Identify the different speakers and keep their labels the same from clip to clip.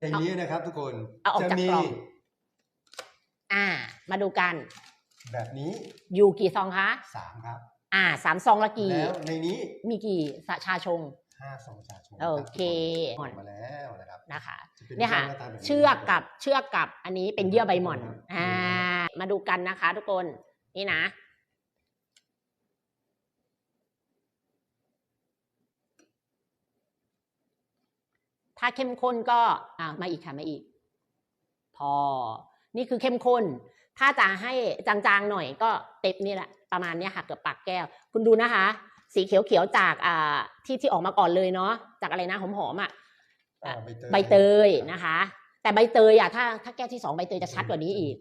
Speaker 1: ในนี้นะครับทุกคน
Speaker 2: เอาออก
Speaker 1: จะ
Speaker 2: จาก
Speaker 1: มี
Speaker 2: กล่อง อ่า มาดูกัน
Speaker 1: แบบนี้
Speaker 2: อยู่กี่ซองคะ
Speaker 1: สามครับ
Speaker 2: อ่าสามซองละกี่
Speaker 1: แล้วในนี้
Speaker 2: มีกี่สะชาชง
Speaker 1: ห้าสองชาชง
Speaker 2: โอเค
Speaker 1: ออกมาแล้วนะครับ
Speaker 2: นะคะ
Speaker 1: จะป็
Speaker 2: เนี่ยค่ะ
Speaker 1: หาตาแบบนี้
Speaker 2: เชือกกับเชือกกับอันนี้เป็นเยื่อใบหม่อน อ่า มาดูกันนะคะทุกคน นี่นะ ถ้าเข้มข้นก็อ่ามาอีกค่ะมาอีก พอ นี่คือเข้มข้น ถ้าจะให้จางๆหน่อยก็เต็ปนี่แหละประมาณเนี้ยค่ะเกือบปากแก้ว คุณดูนะคะ สีเขียวๆจากอ่าที่ที่ออกมาก่อนเลยเนาะจากอะไรนะหอมๆอะ
Speaker 1: อ่า
Speaker 2: ใบเตยนะคะ แต่ใบเตยอะถ้าถ้าแก้วที่สองใบเตยจะชัดกว่านี้อีก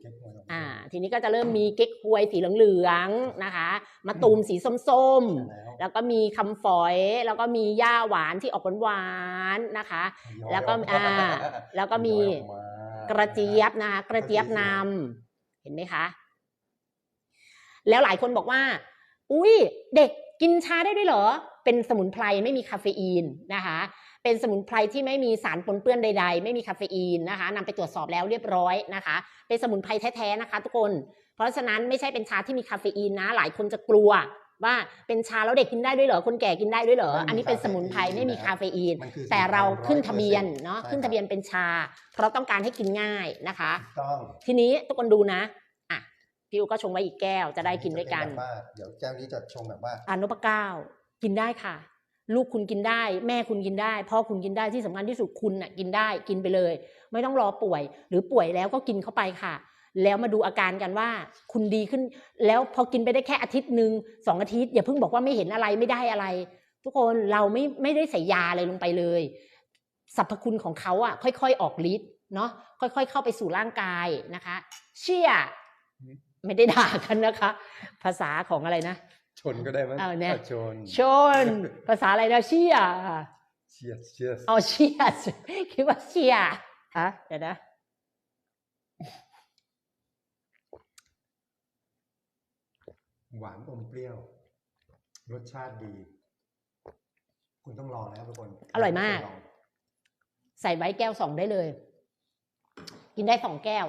Speaker 2: อ่า ทีนี้ก็จะเริ่มมีเก๊กฮวยสีเหลืองๆนะคะมะตูมสีส้มๆ
Speaker 1: แล้ว
Speaker 2: แล้วก็มีคำฝอย แล้วก็มีหญ้าหวานที่ออกหวานๆนะคะ แล้วก็อ่าแล้วก็มีกระเจี๊ยบนะคะกระเจี๊ยบนำเห็นไหมคะ แล้วหลายคนบอกว่า อุ้ยเด็กกินชาได้ด้วยเหรอ เป็นสมุนไพรไม่มีคาเฟอีนนะคะเป็นสมุนไพรที่ไม่มีสารปนเปื้อนใด ๆ ไม่มีคาเฟอีนนะคะนำไปตรวจสอบแล้วเรียบร้อยนะคะ เป็นสมุนไพรแท้ๆนะคะ ทุกคน เพราะฉะนั้นไม่ใช่เป็นชาที่มีคาเฟอีนนะ หลายคนจะกลัวว่าเป็นชาแล้วเด็กกินได้ด้วยเหรอคนแก่กินได้ด้วยเหรออันนี้เป็นสมุนไพรไม่มีคาเฟอีน
Speaker 1: มันคือ
Speaker 2: แต่เราขึ้นทะเบียน
Speaker 1: 100%
Speaker 2: เนาะ
Speaker 1: ใช่
Speaker 2: ขึ้นทะเบียนเป็นชา เพราะต้องการให้กินง่ายนะคะ
Speaker 1: ถูกต้อง
Speaker 2: ทีนี้ทุกคนดูนะอะพี่อูก็ชงไว้อีกแก้วจะได้กินด้วยกัน
Speaker 1: จะเป็แบบว่าเดี๋ยวแก้วนี้จะชงแบบว่า
Speaker 2: อานพเก้า กินได้ค่ะ ลูกคุณกินได้ แม่คุณกินได้พ่อคุณกินได้ที่สำคัญที่สุดคุณน่ะกินได้กินไปเลย ไม่ต้องรอป่วย หรือป่วยแล้วก็กินเข้าไปค่ะ แล้วมาดูอาการกันว่า คุณดีขึ้น แล้วพอกินไปได้แค่อาทิตย์หนึ่งสองอาทิตย์อย่าเพิ่งบอกว่าไม่เห็นอะไรไม่ได้อะไร ทุกคนเราไม่ไม่ได้ใส่ยาอะไรลงไปเลยสรรพคุณของเขาอะค่อย ๆ ออกฤทธิ์เนาะค่อย ๆ เข้าไปสู่ร่างกายนะคะ เชื่อไม่ได้ด่ากันนะคะ ภาษาของอะไรนะ
Speaker 1: ชนก็ได้มั้ง
Speaker 2: เอาเนี่ย
Speaker 1: ชน
Speaker 2: ชน ภาษาอะไรนะเชีย
Speaker 1: เชียร์เชียร์
Speaker 2: เอาเชียคิดว่าเชียอะเดี๋ยวนะ
Speaker 1: หวานอมเปรี้ยว รสชาติดี คุณต้องลองนะครับทุกคน
Speaker 2: อร่อยมาก
Speaker 1: ลง
Speaker 2: ใส่ไว้แก้วสองได้เลย กินได้สองแก้ว